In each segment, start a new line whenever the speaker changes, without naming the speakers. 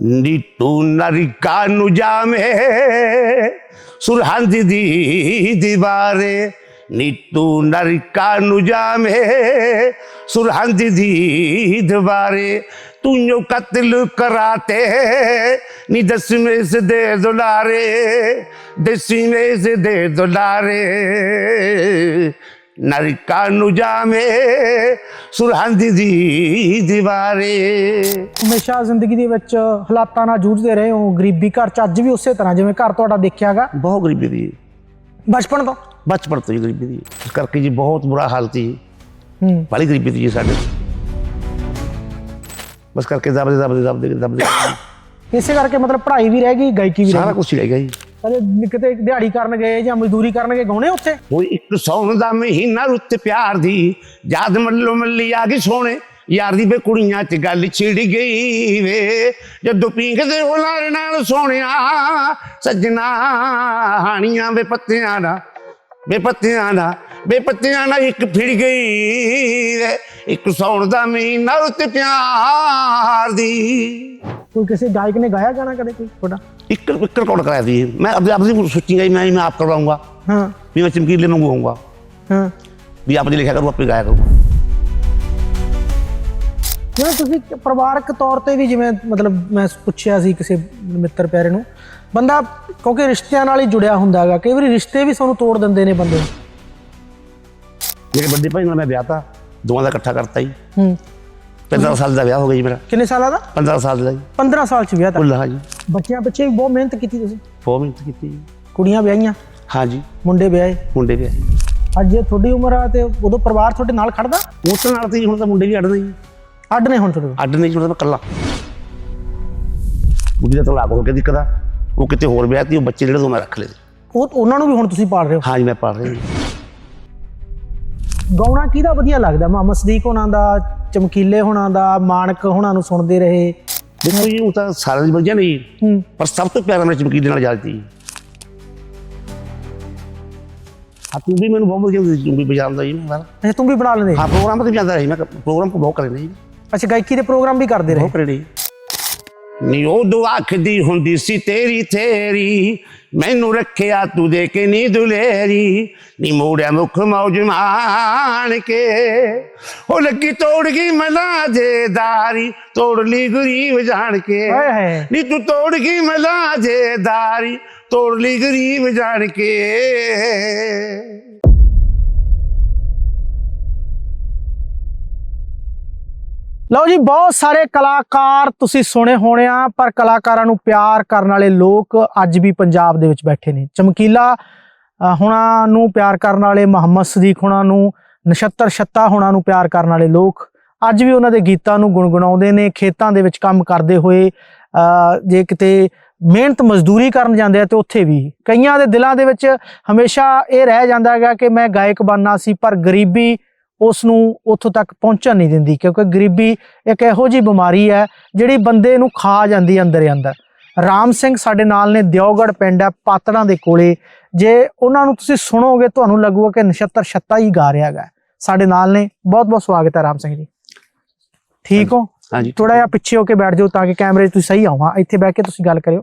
ਨੀਤੂ ਨਰਿਕਾ ਨੂੰ ਜਾਮੇ ਸੁਰਹੰਦ ਦੀ ਦੀਵਾਰੇ। ਨੀਤੂ ਨਰਿਕਾ ਨੂੰ ਜਾਮੇ ਸੁਰਹੰਦ ਦੀ ਦੀਵਾਰੇ। ਤੂੰ ਜੋ ਕਤਲ ਕਰਾਤੇ, ਨੀ ਦਸਵੇਂ ਸੇ ਦੇ ਦੁਲਾਰੇ, ਦਸਵੇਂ ਸੇ ਦੇ ਦੁਲਾਰੇ। ਨਰਿਕਾ ਨੂੰ ਜਾਮੇ ਸੁਰਹੰਦ ਦੀ ਦੀਵਾਰੇ।
ਹਮੇਸ਼ਾ ਜ਼ਿੰਦਗੀ ਦੇ ਵਿੱਚ ਹਾਲਾਤਾਂ ਨਾਲ ਜੂਝਦੇ ਰਹੇ ਹੋ ਗਰੀਬੀ ਘਰ ਚ ਅੱਜ ਵੀ ਉਸੇ ਤਰ੍ਹਾਂ ਜਿਵੇਂ ਘਰ ਤੁਹਾਡਾ ਦੇਖਿਆਗਾ।
ਬਹੁਤ ਗਰੀਬੀ ਦੀ।
ਬਚਪਨ ਤੋਂ?
ਬਚਪਨ ਤੋਂ ਹੀ ਗਰੀਬੀ ਦੀ। ਇਸ ਕਰਕੇ ਜੀ ਬਹੁਤ ਬੁਰਾ ਹਾਲ ਸੀ।
ਹੂੰ।
ਬੜੀ ਗਰੀਬੀ ਸੀ ਜੀ ਸਾਡੇ। ਬਸ ਕਰਕੇ ਦਬਦੇ ਦਬਦੇ ਦਬਦੇ ਦਬਦੇ।
ਇਸੇ ਕਰਕੇ ਮਤਲਬ ਪੜ੍ਹਾਈ ਵੀ ਰਹਿ ਗਈ ਗਾਇਕੀ ਵੀ ਰਹਿ
ਸਾਰਾ ਕੁਝ ਹੀ ਰਹਿ ਗਿਆ ਜੀ।
ਗਈ ਕਦੇ ਕਿਤੇ ਦਿਹਾੜੀ ਕਰਨ ਗਏ ਜਾਂ ਮਜ਼ਦੂਰੀ ਕਰਨ ਗਏ, ਗਾਉਣੇ ਉੱਥੇ?
ਉਹ ਇੱਕ ਸੌਣ ਦਾ ਮਹੀਨਾ ਰੁੱਤ ਪਿਆਰ ਦੀ, ਯਾਦ ਮੱਲੋ ਮੱਲੀ ਆ ਗਈ ਸੋਹਣੇ। ਯਾਰ ਦੀ ਬੇ ਕੁੜੀਆਂ 'ਚ ਗੱਲ ਛਿੜ ਗਈ ਵੇ, ਜਦੋਂ ਪੀਂਘਦੇ ਹੁਲਾਰ ਨਾਲ ਸੋਹਣਿਆ, ਸੱਜਣਾ ਹਾਣੀਆਂ ਵੇ ਪੱਤਿਆਂ ਦਾ, ਵੇ ਪੱਤਿਆਂ ਦਾ। ਬੇਪੱਤੀਆਂ ਨਾਲ ਇੱਕ ਫਿਰ ਗਈ ਇੱਕ ਸੌਣ ਦਾ ਮਹੀਨਾ ਉੱਤੇ ਪਿਆਰ ਦੀ।
ਕੋਈ ਕਿਸੇ ਗਾਇਕ ਨੇ ਗਾਇਆ ਗਾਣਾ ਕਦੇ ਕੋਈ ਤੁਹਾਡਾ?
ਇੱਕ ਇੱਕ ਰਿਕਾਰਡ ਕਰਾਇਆ ਸੀ। ਮੈਂ ਆਪਣੇ ਆਪ ਦੀ ਸੋਚੀ ਗਈ ਮੈਂ ਮੈਂ ਆਪ ਕਰਵਾਉਂਗਾ।
ਹਾਂ।
ਵੀ ਮੈਂ ਚਮਕੀਲੇ ਨੂੰ ਗਾਉਂਗਾ
ਹਾਂ।
ਵੀ ਆਪ ਜੀ ਲਿਖਿਆ ਕਰੂ ਆਪੇ ਗਾਇਆ ਕਰੂ।
ਜਿਵੇਂ ਤੁਸੀਂ ਪਰਿਵਾਰਕ ਤੌਰ ਤੇ ਵੀ ਜਿਵੇਂ ਮਤਲਬ ਮੈਂ ਪੁੱਛਿਆ ਸੀ ਕਿਸੇ ਮਿੱਤਰ ਪਿਆਰੇ ਨੂੰ ਬੰਦਾ ਕਿਉਂਕਿ ਰਿਸ਼ਤਿਆਂ ਨਾਲ ਹੀ ਜੁੜਿਆ ਹੁੰਦਾ ਹੈਗਾ ਕਈ ਵਾਰੀ ਰਿਸ਼ਤੇ ਵੀ ਸਾਨੂੰ ਤੋੜ ਦਿੰਦੇ ਨੇ ਬੰਦੇ
ਮੇਰੇ ਵੱਡੇ ਭਾਈ ਨਾਲ ਮੈਂ ਵਿਆਹ ਤਾਂ ਦੋਵਾਂ ਦਾ ਇਕੱਠਾ ਕਰਤਾ ਜੀ।
ਹੂੰ।
15 ਸਾਲ ਦਾ ਵਿਆਹ ਹੋ ਗਿਆ ਜੀ ਮੇਰਾ।
ਕਿੰਨੇ ਸਾਲਾਂ ਦਾ?
15 ਸਾਲ ਦਾ ਜੀ।
15 ਸਾਲ ਚ ਵਿਆਹ ਤਾਂ।
ਕੁੱਲ ਜੀ।
ਬੱਚਿਆਂ ਪਿੱਛੇ ਵੀ ਬਹੁਤ ਮਿਹਨਤ ਕੀਤੀ ਤੁਸੀਂ।
ਬਹੁਤ ਮਿਹਨਤ ਕੀਤੀ ਜੀ।
ਕੁੜੀਆਂ ਵਿਆਹੀਆਂ।
ਹਾਂ ਜੀ
ਮੁੰਡੇ ਵਿਆਹੇ।
ਮੁੰਡੇ ਵਿਆਹੇ।
ਅੱਜ ਜੇ ਤੁਹਾਡੀ ਉਮਰ ਆ ਤੇ ਉਦੋਂ ਪਰਿਵਾਰ ਤੁਹਾਡੇ ਨਾਲ ਖੜਦਾ?
ਉਸ ਨਾਲ ਤੇ ਹੁਣ ਤਾਂ ਮੁੰਡੇ ਵੀ ਅੜਦੇ ਜੀ।
ਅੱਡ ਹੁਣ ਤੁਹਾਡੇ
ਅੱਡ ਨਹੀਂ ਮੈਂ ਇਕੱਲਾ। ਉਹਦੀ ਤਾਂ ਤਲਾਕ ਹੋ ਕੇ ਦਿੱਕਦਾ ਉਹ ਕਿਤੇ ਹੋਰ ਵਿਆਹ ਤੀ ਉਹ ਬੱਚੇ ਜਿਹੜੇ ਤੋਂ ਮੈਂ ਰੱਖ ਲਏ
ਉਹ ਉਹਨਾਂ ਨੂੰ ਵੀ ਹੁਣ ਤੁਸੀਂ ਪਾਲ ਰਹੇ ਹੋ?
ਹਾਂ ਜੀ ਮੈਂ ਪਾਲ ਰਿਹਾ
ਗਾਉਣਾ ਕਿਹਦਾ ਵਧੀਆ ਲੱਗਦਾ? ਮੁਹੰਮਦ ਸਦੀਕ ਹੋਣਾ ਦਾ ਚਮਕੀਲੇ ਹੋਣਾ ਦਾ ਮਾਨਕ ਹੋਣਾ ਨੂੰ ਸੁਣਦੇ ਰਹੇ।
ਦੇਖੋ ਜੀ ਉਹ ਤਾਂ ਸਾਰਿਆਂ ਦੀ ਵਧੀਆ ਨਹੀਂ
ਹੂੰ।
ਪਰ ਸਭ ਤੋਂ ਪਿਆਰਾ ਮੇਰੇ ਚਮਕੀਲੇ ਨਾਲ ਜਾਂਦੀ ਸੀ ਆ ਤੂੰ ਵੀ ਮੈਨੂੰ ਬਹੁਤ ਵਧੀਆ ਤੂੰ ਵੀ ਵਜਾਉਂਦਾ ਜੀ ਮੈਂ
ਅੱਛਾ ਤੂੰ ਵੀ ਬਣਾ ਲੈਂਦੇ?
ਹਾਂ ਪ੍ਰੋਗਰਾਮ ਤੇ ਜਾਂਦਾ ਰਹੀ ਮੈਂ ਪ੍ਰੋਗਰਾਮ ਬਹੁਤ ਕਰੇ ਨੇ ਜੀ।
ਅੱਛਾ ਗਾਇਕੀ ਦੇ ਪ੍ਰੋਗਰਾਮ ਵੀ ਕਰਦੇ ਰਹੇ?
ਬਹੁਤ ਕਰੇ ਨੇ ਨੀ ਉਹ ਦੁਆ ਆਖਦੀ ਹੁੰਦੀ ਸੀ ਤੇਰੀ ਤੇਰੀ ਮੈਨੂੰ ਰੱਖਿਆ ਤੂੰ ਦੇ ਕੇ ਨੀ ਦੁਲੇਰੀ ਨੀ ਮੋੜਿਆ ਮੁਖ ਮੌਜ ਮਾਣ ਕੇ ਉਹ ਲੱਗੀ ਤੋੜ ਗਈ ਮਲਾ ਜੇਦਾਰੀ ਤੋੜ ਲਈ ਗਰੀਬ ਜਾਣ ਕੇ।
ਹਾਏ ਹਾਏ।
ਨੀ ਤੂੰ ਤੋੜ ਗਈ ਮਲਾ ਜੇਦਾਰੀ ਤੋੜ ਲਈ ਗਰੀਬ ਜਾਣ ਕੇ।
ਲਓ ਜੀ ਬਹੁਤ ਸਾਰੇ ਕਲਾਕਾਰ ਤੁਸੀਂ ਸੁਣੇ ਹੋਣੇ ਆ ਪਰ ਕਲਾਕਾਰਾਂ ਨੂੰ ਪਿਆਰ ਕਰਨ ਵਾਲੇ ਲੋਕ ਅੱਜ ਵੀ ਪੰਜਾਬ ਦੇ ਵਿੱਚ ਬੈਠੇ ਨੇ। ਚਮਕੀਲਾ ਅ, ਹੁਣਾਂ ਨੂੰ ਪਿਆਰ ਕਰਨ ਵਾਲੇ ਮੁਹੰਮਦ ਸਦੀਕ ਹੁਣਾਂ ਨੂੰ ਨਛੱਤਰ ਛੱਤਾ ਹੁਣਾਂ ਨੂੰ ਪਿਆਰ ਕਰਨ ਵਾਲੇ ਲੋਕ ਅੱਜ ਵੀ ਉਹਨਾਂ ਦੇ ਗੀਤਾਂ ਨੂੰ ਗੁਣਗੁਣਾਉਂਦੇ ਨੇ ਖੇਤਾਂ ਦੇ ਵਿੱਚ ਕੰਮ ਕਰਦੇ ਹੋਏ ਜੇ ਕਿਤੇ ਮਿਹਨਤ ਮਜ਼ਦੂਰੀ ਕਰਨ ਜਾਂਦੇ ਆ ਤੇ ਉੱਥੇ ਵੀ। ਕਈਆਂ ਦੇ ਦਿਲਾਂ ਦੇ ਵਿੱਚ ਹਮੇਸ਼ਾ ਇਹ ਰਹਿ ਜਾਂਦਾ ਹੈਗਾ ਕਿ ਮੈਂ ਗਾਇਕ ਬਣਨਾ ਸੀ ਪਰ ਗਰੀਬੀ ਉਸ ਨੂੰ ਉੱਥੋਂ ਤੱਕ ਪਹੁੰਚਣ ਨਹੀਂ ਦਿੰਦੀ ਕਿਉਂਕਿ ਗਰੀਬੀ ਇੱਕ ਇਹੋ ਜੀ ਬਿਮਾਰੀ ਹੈ ਜਿਹੜੀ ਬੰਦੇ ਨੂੰ ਖਾ ਜਾਂਦੀ ਹੈ ਅੰਦਰ ਹੀ ਅੰਦਰ। ਰਾਮ ਸਿੰਘ ਸਾਡੇ ਨਾਲ ਨੇ ਦਿਓਗੜ ਪਿੰਡ ਹੈ ਪਾਤੜਾਂ ਦੇ ਕੋਲੇ। ਜੇ ਉਹਨਾਂ ਨੂੰ ਤੁਸੀਂ ਸੁਣੋਗੇ ਤੁਹਾਨੂੰ ਲੱਗੂਗਾ ਕਿ ਨਛੱਤਰ ਛੱਤਾ ਹੀ ਗਾ ਰਿਹਾ ਹੈਗਾ। ਸਾਡੇ ਨਾਲ ਨੇ ਬਹੁਤ ਬਹੁਤ ਸਵਾਗਤ ਹੈ ਰਾਮ ਸਿੰਘ ਜੀ। ਠੀਕ ਹੋ?
ਹਾਂਜੀ
ਥੋੜਾ ਜਿਹਾ ਪਿੱਛੇ ਹੋ ਕੇ ਬੈਠ ਜਾਓ ਤਾਂ ਕਿ ਕੈਮਰੇ 'ਚ ਤੁਸੀਂ ਸਹੀ ਆਓ। ਹਾਂ ਇੱਥੇ ਬਹਿ ਕੇ ਤੁਸੀਂ ਗੱਲ ਕਰਿਓ।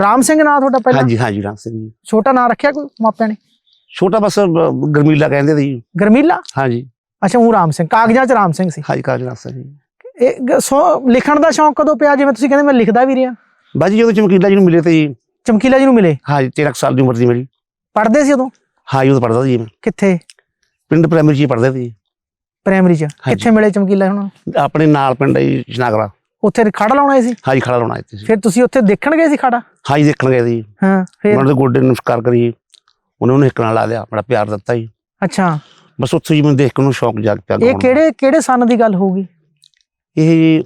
ਰਾਮ ਸਿੰਘ ਨਾਂ ਤੁਹਾਡਾ ਪਹਿਲਾਂ?
ਹਾਂਜੀ ਹਾਂਜੀ ਰਾਮ ਸਿੰਘ ਜੀ।
ਛੋਟਾ ਨਾਂ ਰੱਖਿਆ ਕੋਈ ਮਾਪਿਆਂ ਨੇ?
ਛੋਟਾ ਬਸ ਗਰਮੀਲਾ ਕਹਿੰਦੇ ਸੀ। ਜੀ।
ਗਰਮੀਲਾ?
ਹਾਂਜੀ।
ਅੱਛਾ ਉਹ ਰਾਮ ਸਿੰਘ ਕਾਗਜ਼ਾਂ 'ਚ ਰਾਮ ਸਿੰਘ ਸੀ।
ਹਾਂਜੀ ਰਾਮ ਸਿੰਘ। ਜੀ
ਇਹ ਗ- ਸੋ- ਲਿਖਣ ਦਾ ਸ਼ੌਂਕ ਕਦੋਂ ਪਿਆ? ਜਿਵੇਂ ਤੁਸੀਂ ਕਹਿੰਦੇ ਮੈਂ ਲਿਖਦਾ ਵੀ ਰਿਹਾ।
ਬਾਜੀ ਜਦੋਂ ਚਮਕੀਲਾ ਜੀ ਨੂੰ ਮਿਲੇ ਤੇ ਜੀ।
ਚਮਕੀਲਾ ਜੀ ਨੂੰ ਮਿਲੇ?
ਹਾਂਜੀ 13 ਕੁ ਸਾਲ ਦੀ ਉਮਰ ਮੇਰੀ।
ਪੜ੍ਹਦੇ ਸੀ ਉਦੋਂ?
ਹਾਂ ਜੀ ਉਹ ਪੜਦਾ ਸੀ ਮੈਂ।
ਕਿੱਥੇ?
ਪਿੰਡ ਪ੍ਰਾਇਮਰੀ ਚ ਪੜਦੇ ਸੀ।
ਪ੍ਰਾਇਮਰੀ 'ਚ। ਕਿੱਥੇ ਮਿਲੇ ਚਮਕੀਲਾ ਹੁਣ?
ਆਪਣੇ ਨਾਲ ਪਿੰਡ ਜੀ ਜਨਾਗਰਾ।
ਉੱਥੇ ਖੜਾ ਲਾਉਣਾ ਸੀ?
ਹਾਂਜੀ ਖੜਾ ਲਾਉਣਾ ਇੱਥੇ ਸੀ।
ਫਿਰ ਤੁਸੀਂ ਉੱਥੇ ਦੇਖਣ ਗਏ ਸੀ ਖੜਾ
ਹਾਂਜੀ ਦੇਖਣ ਗਏ ਸੀ
ਹਾਂ ਫਿਰ?
ਉਹਨਾਂ ਦੇ ਗੋਡੇ ਨੂੰ ਨਮਸਕਾਰ ਕਰੀ ਉਹਨਾਂ ਨੂੰ ਇੱਕ ਨਾਲ ਲਾ ਲਿਆ ਬੜਾ ਪਿਆਰ ਦਿੱਤਾ ਜੀ
ਅੱਛਾ।
ਬਸ ਉੱਥੇ ਜੀ ਮੈਨੂੰ ਦੇਖ ਕੇ ਉਹਨੂੰ ਸ਼ੌਕ ਜਾਗ ਪਿਆ
ਇਹ। ਕਿਹੜੇ ਕਿਹੜੇ ਸਨ ਦੀ ਗੱਲ ਹੋਊਗੀ
ਇਹ ਜੀ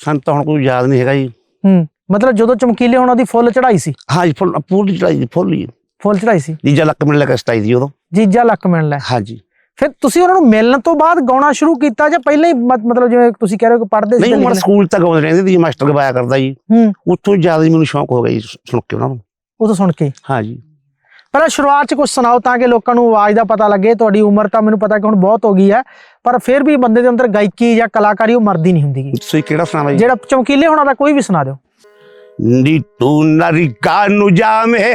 ਸਾਨੂੰ ਤਾਂ ਹੁਣ ਕੋਈ ਯਾਦ ਨਹੀਂ ਹੈਗਾ ਜੀ।
ਹੂੰ ਮਤਲਬ ਜਦੋਂ ਚਮਕੀਲੇ ਹੋਣਾ ਦੀ ਫੁੱਲ ਚੜਾਈ ਸੀ?
ਹਾਂਜੀ ਫੁੱਲ ਪੂਰੀ ਚੜਾਈ ਫੁੱਲ ਹੀ।
ਫੁੱਲ ਚੜਾਈ ਸੀ?
ਜੀਜਾ ਲੱਕ ਮਿਲ ਲੱਗਾ ਸਟਾਈ ਦੀ ਉਦੋਂ।
ਜੀਜਾ ਲੱਕ ਮਿਲ ਲੈ
ਹਾਂਜੀ
ਫਿਰ ਤੁਸੀਂ ਉਹਨਾਂ ਨੂੰ ਮਿਲਣ ਤੋਂ ਬਾਅਦ ਗਾਉਣਾ ਸ਼ੁਰੂ ਕੀਤਾ ਜਾਂ ਪਹਿਲਾਂ ਹੀ ਮਤ- ਮਤਲਬ ਜਿਵੇਂ ਤੁਸੀਂ ਕਹਿ ਰਹੇ ਹੋ ਕਿ ਪੜ੍ਹਦੇ ਸੀ
ਨਹੀਂ
ਲਿਖਣਾ?
ਸਕੂਲ ਤੱਕ ਆਉਂਦੇ ਰਹਿੰਦੇ ਸੀ ਮਾਸਟਰ ਗਵਾਇਆ ਕਰਦਾ ਜੀ
ਹੂੰ।
ਉੱਥੋਂ ਜ਼ਿਆਦਾ ਹੀ ਮੈਨੂੰ ਸ਼ੌਕ ਹੋ ਗਿਆ ਜੀ ਸੁਣ ਕੇ ਉਹਨਾਂ ਨੂੰ।
ਉਹ ਤੋਂ ਸੁਣ ਕੇ।
ਹਾਂਜੀ
ਪਹਿਲਾਂ ਸ਼ੁਰੂਆਤ ਚ ਕੁਝ ਸੁਣਾਓ ਤਾਂ ਕਿ ਲੋਕਾਂ ਨੂੰ ਆਵਾਜ਼ ਦਾ ਪਤਾ ਲੱਗੇ ਤੁਹਾਡੀ ਉਮਰ ਤਾਂ ਮੈਨੂੰ ਪਤਾ ਕਿ ਹੁਣ ਬਹੁਤ ਹੋ ਗਈ ਹੈ ਪਰ ਫਿਰ ਵੀ ਬੰਦੇ ਦੇ ਅੰਦਰ ਗਾਇਕੀ ਜਾਂ ਕਲਾਕਾਰੀ ਉਹ ਮਰਦੀ ਨਹੀਂ ਹੁੰਦੀ।
ਤੁਸੀਂ ਕਿਹੜਾ ਸੁਣਾਵਾ ਜੀ
ਜਿਹੜਾ ਚਮਕੀਲੇ ਹੋਣਾ ਦਾ ਕੋਈ ਵੀ ਸੁਣਾ ਦਿਓ
ਨੀ ਤੂੰ ਨਰਿਕਾ ਨੂੰ ਜਾਵੇਂ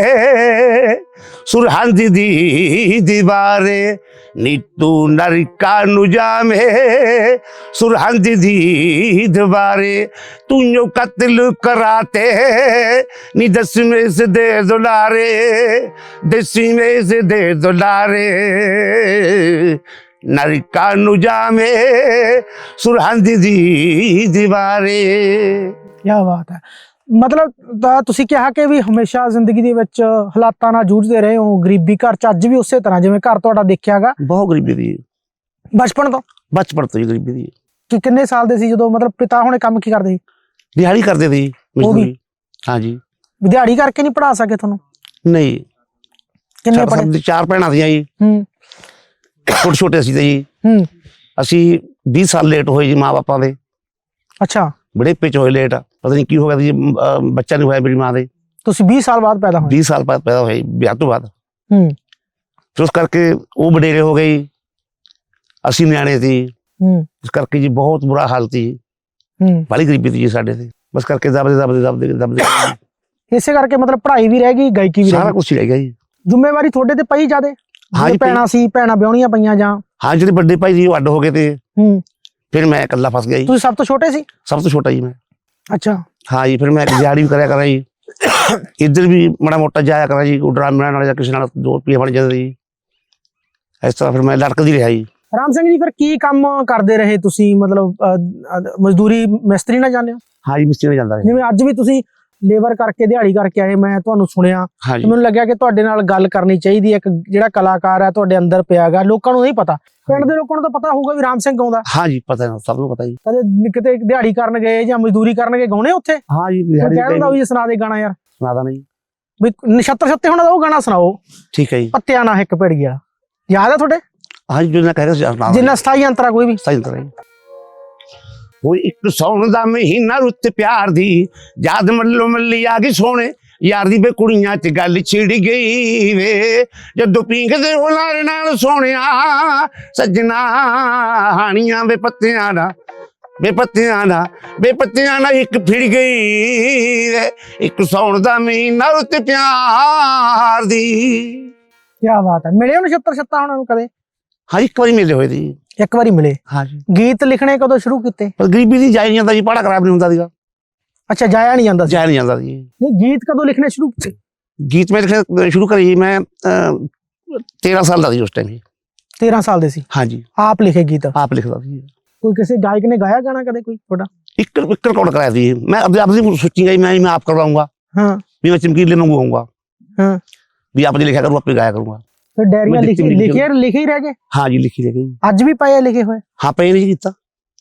ਸੁਰਹੰਦ ਦੀ ਦੀਵਾਰੇ ਨੀ ਤੂੰ ਨਰਿਕਾ ਨੂੰ ਜਾਵੇਂ ਸੁਰਹੰਦ ਦੀ ਦੀਵਾਰੇ ਤੂੰ ਜੋ ਕਤਲ ਕਰਾਤੇ ਨੀ ਦਸਵੇਂ ਸੇ ਦੇ ਦੁਲਾਰੇ ਦਸਵੇਂ ਸੇ ਦੇ ਦੁਲਾਰੇ ਨਰਿਕਾ ਨੂੰ ਜਾਵੇਂ ਸੁਰਹੰਦ ਦੀ ਦੀਵਾਰੇ
ਕੀ ਬਾਤ ਹੈ ਮਤਲਬ ਤਾਂ ਤੁਸੀਂ ਕਿਹਾ ਕਿ ਵੀ ਹਮੇਸ਼ਾ ਜ਼ਿੰਦਗੀ ਦੇ ਵਿੱਚ ਹਾਲਾਤਾਂ ਨਾਲ ਜੂਝਦੇ ਰਹੇ ਹੋ ਗਰੀਬੀ ਘਰ ਚ ਅੱਜ ਵੀ ਉਸੇ ਤਰ੍ਹਾਂ ਜਿਵੇਂ ਘਰ ਤੁਹਾਡਾ ਦੇਖਿਆਗਾ
ਬਹੁਤ ਗਰੀਬੀ ਦੀ
ਬਚਪਨ ਤੋਂ?
ਬਚਪਨ ਤੋਂ ਹੀ ਗਰੀਬੀ ਦੀ
ਕਿ ਕਿੰਨੇ ਸਾਲ ਦੇ ਸੀ ਜਦੋਂ ਮਤਲਬ ਪਿਤਾ ਹੁਣੇ ਕੰਮ ਕੀ ਕਰਦੇ ਸੀ?
ਦਿਹਾੜੀ ਕਰਦੇ ਸੀ
ਉਹ ਵੀ?
ਮਜ਼ਦੂਰੀ। ਹਾਂਜੀ।
ਕਰਕੇ ਨਹੀਂ ਪੜਾ ਸਕੇ ਤੁਹਾਨੂੰ?
ਨਹੀਂ।
ਕਿੰਨੇ
ਸਾਡੇ
ਪੜੇ
ਦੇ ਚਾਰ ਭੈਣਾਂ ਸੀਆਂ ਜੀ।
ਹੂੰ।
ਛੋਟੇ ਛੋਟੇ ਸੀ ਤੇ ਜੀ।
ਹੂੰ।
ਅਸੀਂ 20 ਸਾਲ ਲੇਟ ਹੋਏ ਜੀ ਮਾਪਿਆਂ ਦੇ।
ਅੱਛਾ।
ਬੜੇ ਪਿੱਛ ਹੋਏ ਲੇਟ। ਪਤਾ ਨਹੀਂ ਕੀ ਹੋ ਗਿਆ ਜੀ, ਅਮ, ਬੱਚਾ ਨਹੀਂ ਹੋਇਆ ਮੇਰੀ ਮਾਂ ਦੇ।
ਤੁਸੀਂ 20 ਸਾਲ ਬਾਅਦ ਪੈਦਾ ਹੋਏ?
20 ਸਾਲ ਬਾਅਦ ਪੈਦਾ ਹੋਏ ਵਿਆਹ ਤੋਂ ਬਾਅਦ।
ਹੂੰ।
ਫਿਰ ਉਸ ਕਰਕੇ ਉਹ ਵਡੇਰੇ ਹੋ ਗਏ ਜੀ। ਅਸੀਂ ਨਿਆਣੇ ਸੀ।
ਹੂੰ।
ਇਸ ਕਰਕੇ ਜੀ ਬਹੁਤ ਬੁਰਾ ਹਾਲ ਸੀ।
ਹੂੰ।
ਬੜੀ ਗਰੀਬੀ ਸੀ ਜੀ ਸਾਡੇ ਤੇ। ਬਸ ਕਰਕੇ ਦਬਦੇ ਦਬਦੇ ਦਬਦੇ ਦਬਦੇ।
ਇਸੇ ਕਰਕੇ ਮਤਲਬ ਪੜ੍ਹਾਈ ਵੀ ਰਹਿ ਗਈ ਗਾਇਕੀ ਵੀ ਰਹਿ
ਸਾਰਾ
ਗਈ।
ਕੁਝ ਹੀ ਰਹਿ ਗਿਆ ਜੀ।
ਜ਼ਿੰਮੇਵਾਰੀ ਤੁਹਾਡੇ ਤੇ ਪਈ ਜਾਦੇ
ਹਾਂ ਜੀ।
ਭੈਣਾਂ ਸੀ ਭੈਣਾਂ ਵਿਆਹੁਣੀਆਂ ਪਈਆਂ ਜਾਂ?
ਹਾਂ ਜਿਹੜੇ ਵੱਡੇ ਭਾਈ ਜੀ ਉਹ ਅੱਡ ਹੋ ਗਏ ਤੇ
ਹੂੰ।
ਫਿਰ ਮੈਂ ਇਕੱਲਾ ਫਸ ਗਿਆ ਜੀ।
ਤੁਸੀਂ ਸਭ ਤੋਂ ਛੋਟੇ ਸੀ?
ਸਭ ਤੋਂ ਛੋਟਾ ਜੀ ਮੈਂ।
ਅੱਛਾ।
ਹਾਂ ਜੀ ਫਿਰ ਮੈਂ ਦਿਹਾੜੀ ਵੀ ਕਰਿਆ ਕਰਾਂ ਜੀ। ਇੱਧਰ ਵੀ ਮਾੜਾ ਮੋਟਾ ਜਾਇਆ ਕਰਾਂ ਜੀ ਕੋਈ ਡਰਾਮੇ ਨਾਲ ਜਾਂ ਕਿਸੇ ਨਾਲ ਦੋ ਰੁਪਏ ਬਣ ਜਾਂਦੇ ਜੀ। ਇਸ ਤਰ੍ਹਾਂ ਫਿਰ ਮੈਂ ਲੜਕਦੀ ਰਿਹਾ ਜੀ।
ਰਾਮ ਸਿੰਘ ਜੀ ਫਿਰ ਕੀ ਕੰਮ ਕਰਦੇ ਰਹੇ ਤੁਸੀਂ? ਮਤਲਬ ਮਜ਼ਦੂਰੀ ਮਿਸਤਰੀ ਨਾਲ ਜਾਂਦੇ ਹੋ?
ਹਾਂ ਜੀ ਮਿਸਤਰੀ ਨਾਲ ਜਾਂਦਾ ਰਿਹਾ।
ਜਿਵੇਂ ਅੱਜ ਵੀ ਤੁਸੀਂ ਲੇਬਰ ਕਰਕੇ ਦਿਹਾੜੀ ਕਰਕੇ ਆਏ ਮੈਂ ਤੁਹਾਨੂੰ ਸੁਣਿਆ। ਤੇ ਮੈਨੂੰ ਲੱਗਿਆ ਕਿ ਤੁਹਾਡੇ ਨਾਲ ਗੱਲ ਕਰਨੀ ਚਾਹੀਦੀ ਹੈ ਇੱਕ ਜਿਹੜਾ ਕਲਾਕਾਰ ਹੈ ਤੁਹਾਡੇ ਅੰਦਰ ਪਿਆਗਾ ਲੋਕਾਂ ਨੂੰ ਨਹੀਂ ਪਤਾ। ਪਿੰਡ ਦੇ ਲੋਕਾਂ ਨੂੰ ਤਾਂ ਪਤਾ ਹੋਊਗਾ ਵੀ ਰਾਮ ਸਿੰਘ ਗਾਉਂਦਾ
ਹਾਂ ਜੀ ਪਤਾ ਹੈ ਸਭ ਨੂੰ ਪਤਾ ਜੀ।
ਕਦੇ ਕਿਤੇ ਦਿਹਾੜੀ ਕਰਨ ਗਏ ਜਾਂ ਮਜ਼ਦੂਰੀ ਕਰਨ ਗਏ ਗਾਉਣੇ ਉੱਥੇ?
ਹਾਂ ਜੀ
ਕੋਈ
ਦਿਹਾੜੀ
ਕਹਿ ਦਿੰਦਾ
ਤੇ
ਵੀ ਸੁਣਾ ਦੇ ਗਾਣਾ ਯਾਰ।
ਸੁਣਾਦਾ ਨਹੀਂ।
ਵੀ ਨਛੱਤਰ ਛੱਤੇ ਹੋਣਾ ਦਾ ਉਹ ਗਾਣਾ ਸੁਣਾਓ।
ਠੀਕ ਹੈ ਜੀ।
ਪੱਤਿਆਂ ਨਾਲ ਇੱਕ ਭੇੜੀ ਵਾਲਾ ਯਾਦ ਹੈ ਤੁਹਾਡੇ?
ਹਾਂ ਜੀ ਕਹਿ ਰਿਹਾ ਸੀ ਸੁਣਾ
ਜਿੰਨਾ ਸਥਾਈ ਅੰਤਰਾ ਕੋਈ ਵੀ।
ਸਹੀ ਤਰ੍ਹਾਂ ਜੀ। ਉਹ ਇੱਕ ਸੌਣ ਦਾ ਮਹੀਨਾ ਰੁੱਤ ਪਿਆਰ ਦੀ ਜਦ ਮੱਲੋ ਮੱਲੀ ਆ ਗਈ ਸੋਹਣੇ। ਯਾਰ ਦੀ ਬੇ ਕੁੜੀਆਂ 'ਚ ਗੱਲ ਛਿੜ ਗਈ ਵੇ ਜਦੋਂ ਪੀਂਘਦੇ ਉਹਨਾਂ ਨਾਲ ਸੋਹਣਿਆ ਸੱਜਣਾ ਹਾਣੀਆਂ ਵੇ ਪੱਤਿਆਂ ਦਾ ਬੇ ਪੱਤਿਆਂ ਦਾ ਬੇ ਪੱਤਿਆਂ ਨਾਲ ਇੱਕ ਫਿੜ ਗਈ ਵੇ। ਇੱਕ ਸੌਣ ਦਾ ਮਹੀਨਾ ਰੁੱਤ ਪਿਆਰ ਦੀ।
ਕੀ ਬਾਤ ਹੈ ਮਿਲੇ ਉਹਨੂੰ ਨਛੱਤਰ ਛੱਤਾ ਉਹਨਾਂ ਨੂੰ ਕਦੇ?
ਹਾਂ ਇੱਕ ਵਾਰੀ ਮਿਲੇ ਹੋਏ ਸੀ
ਇੱਕ ਵਾਰੀ ਮਿਲੇ।
ਹਾਂ ਜੀ
ਗੀਤ ਲਿਖਣੇ ਕਦੋਂ ਸ਼ੁਰੂ ਕੀਤੇ?
ਪਰ ਗਰੀਬੀ ਦੀ ਜਾਇ ਨਹੀਂ ਜਾਂਦਾ ਜੀ ਪੜਾ ਖਰਾਬ ਨਹੀਂ ਹੁੰਦਾ ਸੀਗਾ।
ਅੱਛਾ ਜਾਇਆ ਨਹੀਂ ਜਾਂਦਾ ਸੀ?
ਜਾਇ ਨਹੀਂ ਜਾਂਦਾ ਸੀ।
ਨਹੀਂ ਗੀਤ ਕਦੋਂ ਲਿਖਣੇ ਸ਼ੁਰੂ ਕੀਤੇ?
ਗੀਤ ਮੈਂ ਲਿਖਣਾ ਸ਼ੁਰੂ ਕਰੀ ਜੀ ਮੈਂ ਅਹ, 13 ਸਾਲ ਦਾ ਸੀ ਉਸ ਟਾਈਮ
13 ਸਾਲ ਦੇ ਸੀ?
ਹਾਂਜੀ।
ਆਪ ਲਿਖੇ ਗੀਤ?
ਆਪ ਲਿਖਦਾ ਸੀ।
ਕੋਈ ਕਿਸੇ ਗਾਇਕ ਨੇ ਗਾਇਆ ਗਾਣਾ ਕਦੇ ਕੋਈ ਤੁਹਾਡਾ?
ਇੱਕ ਇੱਕ ਰਿਕਾਰਡ ਕਰਾਇਆ ਸੀ। ਮੈਂ ਆਪਦੇ ਆਪ ਦੀ ਸੋਚੀ ਗਈ ਮੈਂ ਮੈਂ ਆਪ ਕਰਵਾਉਂਗਾ।
ਹਾਂ।
ਵੀ ਮੈਂ ਚਮਕੀਲੇ ਵਾਂਗੂ ਹੋਊਂਗਾ
ਹਾਂ।
ਵੀ ਆਪ ਜੀ ਲਿਖਿਆ ਕਰੂੰ ਆਪੇ ਗਾਇਆ ਕਰੂੰਗਾ।
ਫਿਰ ਡਾਇਰੀਆਂ
ਮੈਂ
ਲਿਖੀ
ਲਿਖੀ-
ਲਿਖੇ ਹੀ ਰਹਿ ਗਏ?
ਹਾਂ ਜੀ ਲਿਖੀ ਰਹੀ
ਅੱਜ ਵੀ ਪਏ ਲਿਖੇ ਹੋਏ?
ਹਾਂ ਪਏ ਨਹੀਂ ਕੀਤਾ।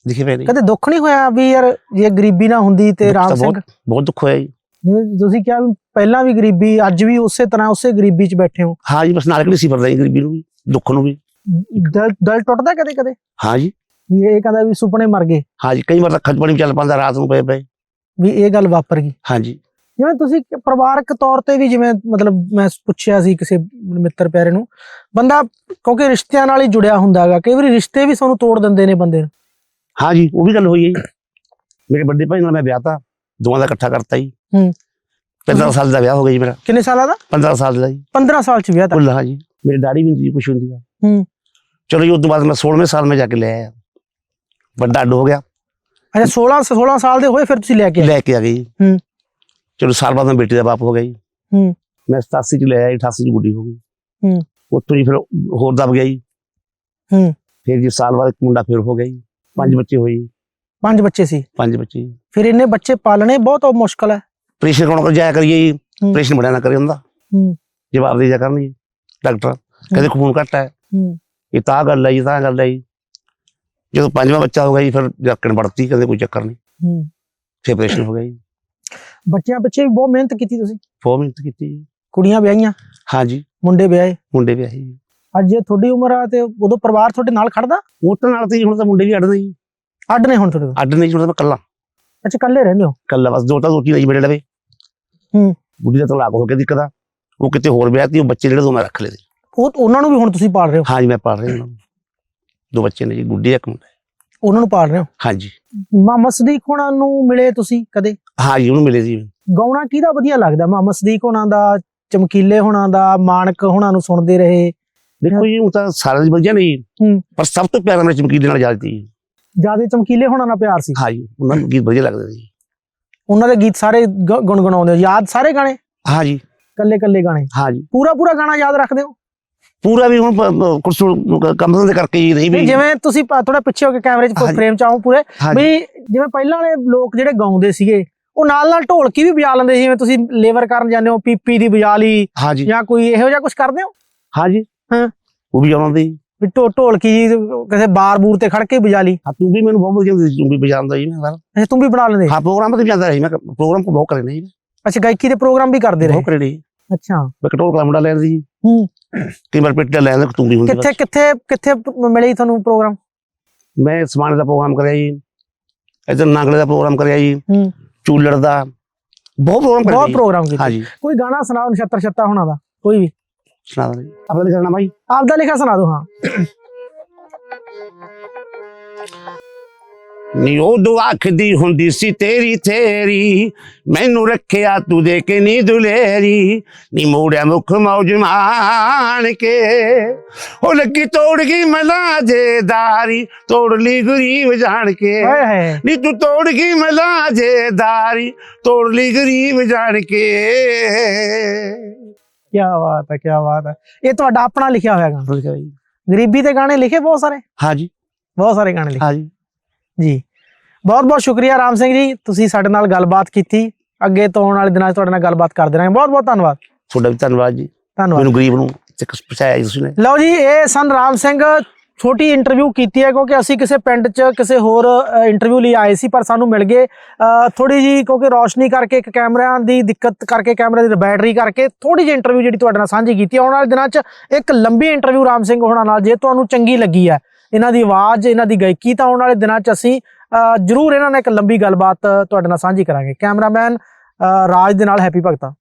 ਲਿਖੇ ਪਏ ਨਹੀਂ।
ਕਦੇ ਦੁੱਖ ਨਹੀਂ ਹੋਇਆ ਵੀ ਯਾਰ ਜੇ ਗਰੀਬੀ ਨਾ ਹੁੰਦੀ ਤੇ ਰਾਮ ਸਿੰਘ
ਬਹੁਤ ਦੁੱਖ ਹੋਇਆ ਜੀ।
ਤੁਸੀਂ ਕਿਹਾ ਪਹਿਲਾਂ ਵੀ ਗਰੀਬੀ ਅੱਜ ਵੀ ਉਸੇ ਤਰ੍ਹਾਂ ਉਸੇ ਗਰੀਬੀ 'ਚ ਬੈਠੇ ਹੋ।
ਹਾਂ ਜੀ ਬਸ ਨਾਲ ਕਿਹੜੀ ਸੀ ਫਿਰਦਾ ਜੀ ਗਰੀਬੀ ਨੂੰ ਵੀ ਦੁੱਖ ਨੂੰ ਵੀ।
ਦਿਲ ਦਿਲ ਟੁੱਟਦਾ ਕਦੇ ਕਦੇ?
ਹਾਂ ਜੀ।
ਵੀ ਇਹ ਕਹਿੰਦਾ ਵੀ ਸੁਪਨੇ ਮਰ ਗਏ।
ਹਾਂ ਜੀ ਕਈ ਵਾਰ ਤਾਂ ਖੱਜਪਣੀ ਚੱਲ ਪਾਉਂਦਾ ਰਾਤ ਨੂੰ ਪਏ ਪਏ।
ਵੀ ਇਹ ਗੱਲ ਵਾਪਰ ਗਈ।
ਹਾਂ ਜੀ।
ਜਿਵੇਂ ਤੁਸੀਂ ਪਰਿਵਾਰਕ ਤੌਰ ਤੇ ਵੀ ਜਿਵੇਂ ਮਤਲਬ ਮੈਂ ਪੁੱਛਿਆ ਸੀ ਕਿਸੇ ਮਿੱਤਰ ਪਿਆਰੇ ਨੂੰ ਬੰਦਾ ਕਿਉਂਕਿ ਰਿਸ਼ਤਿਆਂ ਨਾਲ ਹੀ ਜੁੜਿਆ ਹੁੰਦਾ ਹੈਗਾ ਕਈ ਵਾਰੀ ਰਿਸ਼ਤੇ ਵੀ ਸਾਨੂੰ ਤੋੜ ਦਿੰਦੇ ਨੇ ਬੰਦੇ ਨੂੰ।
ਹਾਂ ਜੀ ਉਹ ਵੀ ਗੱਲ ਹੋਈ ਹੈ ਜੀ। ਮੇਰੇ ਵੱਡੇ ਭਾਈ ਨਾਲ ਮੈਂ ਵਿਆਹ ਤਾ ਦੋਵਾਂ ਦਾ ਇਕੱਠਾ ਕਰਤਾ ਜੀ।
ਹੂੰ।
15 ਸਾਲ ਦਾ ਵਿਆਹ ਹੋ ਗਿਆ ਜੀ ਮੇਰਾ।
ਕਿੰਨੇ ਸਾਲਾਂ ਦਾ?
15 ਸਾਲ ਦਾ ਜੀ।
15 ਸਾਲ ਚ ਵਿਆਹ ਤਾਂ।
ਹਾਂ ਜੀ। ਮੇਰੀ ਦਾੜੀ ਵੀ ਹੁੰਦੀ ਕੁਛ ਹੁੰਦੀ ਆ
ਹੂੰ।
ਚਲੋ ਜੀ ਉਸ ਤੋਂ ਬਾਅਦ ਮੈਂ 16ਵੇਂ ਸਾਲ ਮੈਂ ਜਾ ਕੇ ਲੈ ਆਇਆ। ਵੱਡਾ ਅੱਡ ਹੋ ਗਿਆ।
ਅੱਛਾ 16 16 ਸਾਲ ਦੇ ਹੋਏ ਫਿਰ ਤੁਸੀਂ ਲੈ ਕੇ
ਲੈ ਕੇ ਆ ਗਈ
ਹੂੰ।
ਚਲੋ ਸਾਲ ਬਾਅਦ ਮੈਂ ਬੇਟੀ ਦਾ ਬਾਪ ਹੋ ਗਿਆ ਜੀ।
ਹੂੰ।
ਮੈਂ 87 ਚ ਲੈ ਆਇਆ 88 ਚ ਗੁੱਡੀ ਹੋ ਗਈ।
ਹੂੰ।
ਉੱਥੋਂ ਹੀ ਫਿਰ ਹੋਰ ਦਬ ਗਿਆ ਜੀ।
ਹੂੰ।
ਫਿਰ ਜੀ ਸਾਲ ਬਾਅਦ ਇੱਕ ਮੁੰਡਾ ਫਿਰ ਹੋ ਗਿਆ ਜੀ। ਪੰਜ ਬੱਚੇ ਹੋਏ ਜੀ।
ਪੰਜ ਬੱਚੇ ਸੀ?
ਪੰਜ ਬੱਚੇ ਜੀ।
ਫਿਰ ਇੰਨੇ ਬੱਚੇ ਪਾਲਣੇ ਬਹੁਤ ਮੁਸ਼ਕਲ ਹੈ।
ਆਪਰੇਸ਼ਨ ਕਰਾਉਣ ਕਰ? ਜਾਇਆ ਕਰੀਏ ਜੀ।
ਹੂੰ।
ਆਪਰੇਸ਼ਨ ਬੜਿਆ ਨਾ ਕਰੇ ਹੁੰਦਾ।
ਹੂੰ।
ਜਵਾਬ ਦੇ ਜਾ ਕਰਨ ਜੀ ਡਾਕਟਰ ਕਹਿੰਦੇ ਖੂਨ ਘੱਟ ਹੈ।
ਹੂੰ।
ਇਹ ਤਾਂ ਗੱਲ ਹੈ ਜੀ ਤਾਂ ਗੱਲ ਹੈ ਜੀ। ਜਦੋਂ ਪੰਜਵਾਂ ਬੱਚਾ ਹੋ ਗਿਆ ਜੀ ਫਿਰ ਜੱਕਣ ਵੜਤੀ ਕਹਿੰਦੇ ਕੋਈ ਚੱਕਰ ਨਹੀਂ।
ਹੂੰ।
ਫਿਰ ਹੋ ਗਿਆ ਜੀ।
ਬੱਚਿਆਂ ਪਿੱਛੇ ਵੀ ਬਹੁਤ ਮਿਹਨਤ ਕੀਤੀ ਤੁਸੀਂ।
ਬਹੁਤ ਮਿਹਨਤ ਕੀਤੀ ਜੀ।
ਕੁੜੀਆਂ ਵਿਆਹੀਆਂ?
ਹਾਂਜੀ।
ਮੁੰਡੇ ਵਿਆਹੇ?
ਮੁੰਡੇ ਵੀ ਆਹੀ ਜੀ।
ਅੱਜ ਜੇ ਤੁਹਾਡੀ ਉਮਰ ਆ ਤੇ ਉਦੋਂ ਪਰਿਵਾਰ ਤੁਹਾਡੇ ਨਾਲ ਖੜਦਾ?
ਉਹ ਤਾਂ ਨਾਲ ਤੇ ਜੀ, ਹੁਣ ਤਾਂ ਮੁੰਡੇ ਵੀ ਅੱਡ ਨੇ ਜੀ।
ਅੱਡ ਨੇ ਹੁਣ ਤੁਹਾਡੇ ਤੋਂ?
ਅੱਡ ਨਹੀਂ ਹੁਣ ਤਾਂ ਮੈਂ ਕੱਲਾ
ਅੱਛਾ ਇਕੱਲੇ ਰਹਿੰਦੇ ਹੋ?
ਕੱਲਾ ਬਸ ਦੋ ਤਾਂ ਰੋਟੀ ਨਹੀਂ ਮੇਰੇ ਲਵੇ।
ਹੂੰ।
ਬੁੱਢੀ ਦਾ ਤਲਾਕ ਹੋ ਕੇ ਦਿੱਕਦਾ ਉਹ ਕਿਤੇ ਹੋਰ ਵਿਆਹ ਤੀ ਉਹ ਬੱਚੇ ਜਿਹੜੇ ਦੋ ਮੈਂ ਰੱਖ ਲਏ ਸੀ।
ਉਹ ਉਹਨਾਂ ਨੂੰ ਵੀ ਹੁਣ ਤੁਸੀਂ ਪਾਲ ਰਹੇ ਹੋ?
ਹਾਂਜੀ ਮੈਂ ਪੜ ਰਿਹਾ ਉਹਨਾਂ ਨੂੰ। ਦੋ ਬੱਚੇ ਨੇ ਜੀ ਗੁੱਡੀ ਇੱਕ ਮੁੰਡਾ ਹੈ।
ਉਹਨਾਂ ਨੂੰ ਪਾਲ ਰਹੇ ਹੋ?
ਹਾਂਜੀ।
ਮੁਹੰਮਦ ਸਦੀਕ ਹੋਣਾ ਨੂੰ ਮਿਲੇ ਤੁਸੀਂ ਕਦੇ?
ਹਾਂਜੀ ਉਹਨੂੰ ਮਿਲੇ ਸੀ।
ਗਾਉਣਾ ਕਿਹਦਾ ਵਧੀਆ ਲੱਗਦਾ? ਮੁਹੰਮਦ ਸਦੀਕ ਹੋਣਾ ਦਾ ਚਮਕੀਲੇ ਹੋਣਾ ਦਾ ਮਾਨਕ ਹੋਣਾ ਨੂੰ ਸੁਣਦੇ ਰਹੇ?
ਦੇਖੋ ਜੀ ਉਹ ਤਾਂ ਸਾਰਿਆਂ ਦੀ ਵਧੀਆ ਨਹੀਂ। ਪਰ ਸਭ ਤੋਂ ਪਿਆਰਾ ਮੇਰੇ ਚਮਕੀਲੇ ਨਾਲ ਸੀ
ਜ਼ਿਆਦਾ ਚਮਕੀਲੇ ਹੋਣਾ ਨਾਲ ਪਿਆਰ ਸੀ?
ਹਾਂਜੀ ਉਹਨਾਂ ਨੂੰ ਗੀਤ ਵਧੀਆ ਲੱਗਦੇ ਸੀ।
ਉਹਨਾਂ ਦੇ ਗੀਤ ਸਾਰੇ ਗੁਣਗੁਣਾਉਂਦੇ ਯਾਦ ਸਾਰੇ ਗਾਣੇ?
ਹਾਂਜੀ।
ਕੱਲੇ ਕੱਲੇ ਗਾਣੇ?
ਹਾਂਜੀ।
ਪੂਰਾ ਪੂਰਾ ਗਾਣਾ ਯਾਦ ਰੱਖਦੇ ਹੋ?
ਪੂਰਾ ਵੀ ਹੁਣ ਕੁਛ ਕੰਮ ਦੇ ਕਰਕੇ ਹੀ ਨਹੀਂ ਵੀ
ਜਿਵੇਂ ਤੁਸੀਂ ਥੋੜਾ ਪਿੱਛੇ ਹੋ ਕੇ ਕੈਮਰੇ 'ਚ। ਫਰੇਮ 'ਚ ਆਓ ਪੂਰੇ। ਵੀ ਜਿਵੇਂ ਪਹਿਲਾਂ ਵਾਲੇ ਲੋਕ ਜਿਹੜੇ ਗਾਉਂਦੇ ਸੀਗੇ ਉਹ ਨਾਲ ਨਾਲ ਢੋਲਕੀ ਵੀ ਵਜਾ ਲੈਂਦੇ ਸੀ? ਜਿਵੇਂ ਤੁਸੀਂ ਲੇਬਰ ਕਰਨ ਜਾਂਦੇ ਹੋ ਪੀਪੀ ਦੀ ਵਜਾ ਲਈ ਜਾਂ ਕੋਈ ਇਹੋ ਜਿਹਾ ਕੁਝ ਕਰਦੇ ਹੋ?
ਹਾਂਜੀ।
ਹਾਂ।
ਉਹ ਵੀ ਆਉਂਦੇ ਸੀ।
ਵੀ ਢੋ ਢੋਲਕੀ ਜੀ ਕਿਸੇ ਬਾਰ ਬੂਰ ਤੇ ਖੜ ਕੇ ਵਜਾ ਲਈ।
ਹਾਂ ਤੂੰ ਵੀ ਮੈਨੂੰ ਬਹੁਤ ਵਧੀਆ ਤੂੰ ਵੀ ਵਜਾਉਂਦਾ ਜੀ ਮੈਂ ਸਾਰਾ।
ਅੱਛਾ ਤੂੰ ਵੀ ਬਣਾ ਲੈਂਦੇ
ਹਾਂ ਪ੍ਰੋਗਰਾਮ ਤੇ ਜਾਂਦਾ ਰਹੀ ਮੈਂ ਪ੍ਰੋਗਰਾਮ ਕੋ ਬਹੁਤ ਕਰੇ ਨਹੀਂ
ਅੱਛਾ ਗਾਇਕੀ ਦੇ ਪ੍ਰੋਗਰਾਮ ਵੀ ਕਰਦੇ ਰਹੇ?
ਬਹੁਤ ਕਰੇ ਨਹੀਂ
ਅੱਛਾ।
ਮੈਂ ਕਟੋਲ ਕਲਾ ਮੁੰਡਾ ਲੈਂਦਾ ਸੀ
ਹੂੰ।
ਕਈ ਵਾਰ ਪਿੱਟ ਲੈਂਦਾ ਤੂੰ ਵੀ ਹੁੰਦੀ
ਕਿੱਥੇ ਕਿੱਥੇ ਕਿੱਥੇ ਮਿਲੇ ਤੁਹਾਨੂੰ ਪ੍ਰੋਗਰਾਮ?
ਮੈਂ ਸਮਾਣੇ ਦਾ ਪ੍ਰੋਗਰਾਮ ਕਰਿਆ ਜੀ। ਇਧਰ ਨਾਗਲੇ ਦਾ ਪ੍ਰੋਗਰਾਮ ਕਰਿਆ ਜੀ। ਚੂਲੜ ਦਾ। ਬਹੁਤ ਪ੍ਰੋਗਰਾਮ
ਬਹੁਤ। ਪ੍ਰੋਗਰਾਮ ਕੀਤੇ।
ਹਾਂਜੀ।
ਕੋਈ ਗਾਣਾ ਸੁਣਾਓ ਨਛੱਤਰ ਛੱਤਾ ਹੋਣਾ ਦਾ। ਕੋਈ ਵੀ।
ਸੁਣਾ ਦੇ ਆਪਣਾ ਲਿਖਣਾ ਭਾਈ
ਆਪਦਾ ਲਿਖਿਆ ਸੁਣਾ ਦਿਓ ਹਾਂ।
ਨੀ ਉਦੋਂ ਆਖਦੀ ਹੁੰਦੀ ਸੀ ਤੇਰੀ ਤੇਰੀ ਮੈਨੂੰ ਰੱਖਿਆ ਤੂੰ ਦੇ ਕੇ ਨੀ ਦੁਲੇਰੀ ਨੀ ਮੋੜਿਆ ਮੁਖ ਮੌਜ ਮਾਣ ਕੇ। ਉਹ ਲੱਗੀ ਤੋੜ ਗਈ ਮਲਾ ਜੇਦਾਰੀ ਤੋੜ ਲਈ ਗਰੀਬ ਜਾਣ ਕੇ। ਨੀ ਤੂੰ ਤੋੜ ਗਈ ਮਲਾ ਜੇਦਾਰੀ ਤੋੜ ਲਈ ਗਰੀਬ ਜਾਣ ਕੇ।
ਕੀ ਬਾਤ ਹੈ ਕੀ ਬਾਤ ਹੈ। ਇਹ ਤੁਹਾਡਾ ਆਪਣਾ ਲਿਖਿਆ ਹੋਇਆ ਗਾਣਾ। ਗਰੀਬੀ ਦੇ ਗਾਣੇ ਲਿਖੇ ਬਹੁਤ ਸਾਰੇ?
ਹਾਂਜੀ।
ਬਹੁਤ ਸਾਰੇ ਗਾਣੇ ਲਿਖੇ।
ਹਾਂਜੀ।
ਜੀ। ਬਹੁਤ ਬਹੁਤ ਸ਼ੁਕਰੀਆ ਰਾਮ ਸਿੰਘ ਜੀ ਤੁਸੀਂ ਸਾਡੇ ਨਾਲ ਗੱਲਬਾਤ ਕੀਤੀ। ਅੱਗੇ ਤੋਂ ਆਉਣ ਵਾਲੇ ਦਿਨਾਂ 'ਚ ਤੁਹਾਡੇ ਨਾਲ ਗੱਲਬਾਤ ਕਰਦੇ ਰਹਾਂਗੇ। ਬਹੁਤ ਬਹੁਤ ਧੰਨਵਾਦ।
ਤੁਹਾਡਾ ਵੀ ਧੰਨਵਾਦ ਜੀ।
ਧੰਨਵਾਦ।
ਮੈਨੂੰ ਗਰੀਬ ਨੂੰ ਸਿੱਖ ਪਛਾਇਆ ਜੀ ਤੁਸੀਂ ਨੇ।
ਲਓ ਜੀ ਇਹ ਸਨ ਰਾਮ ਸਿੰਘ ਛੋਟੀ ਇੰਟਰਵਿਊ ਕੀਤੀ ਹੈ ਕਿਉਂਕਿ ਅਸੀਂ ਕਿਸੇ ਪਿੰਡ 'ਚ ਕਿਸੇ ਹੋਰ ਇੰਟਰਵਿਊ ਲਈ ਆਏ ਸੀ ਪਰ ਸਾਨੂੰ ਮਿਲ ਗਏ। ਥੋੜੀ ਜੀ ਕਿਉਂਕਿ ਰੋਸ਼ਨੀ ਕਰਕੇ ਇੱਕ ਕੈਮਰਿਆਂ ਦੀ ਦਿੱਕਤ ਕਰਕੇ ਕੈਮਰੇ ਦੀ ਬੈਟਰੀ ਕਰਕੇ ਥੋੜੀ ਜਿਹੀ ਇੰਟਰਵਿਊ ਜਿਹੜੀ ਤੁਹਾਡੇ ਨਾਲ ਸਾਂਝੀ ਕੀਤੀ ਆਉਣ ਵਾਲੇ ਦਿਨਾਂ 'ਚ ਇੱਕ ਲੰਬੀ ਇੰਟਰਵਿਊ ਰਾਮ ਸਿੰਘ ਹੋਣਾ ਨਾਲ ਜੇ ਤੁਹਾਨੂੰ ਚੰਗੀ ਲੱਗੀ ਹੈ। ਇਹਨਾਂ ਦੀ ਆਵਾਜ਼, ਇਹਨਾਂ ਦੀ ਗਾਇਕੀ ਤਾਂ ਆਉਣ ਵਾਲੇ ਦਿਨਾਂ 'ਚ ਅਸੀਂ ਜ਼ਰੂਰ ਇਹਨਾਂ ਨਾਲ ਇੱਕ ਲੰਬੀ ਗੱਲਬਾਤ ਤੁਹਾਡੇ ਨਾਲ ਸਾਂਝੀ ਕਰਾਂਗੇ। ਕੈਮਰਾਮੈਨ ਰਾਜ ਦੇ ਨਾਲ ਹੈਪੀ ਭਗਤਾ।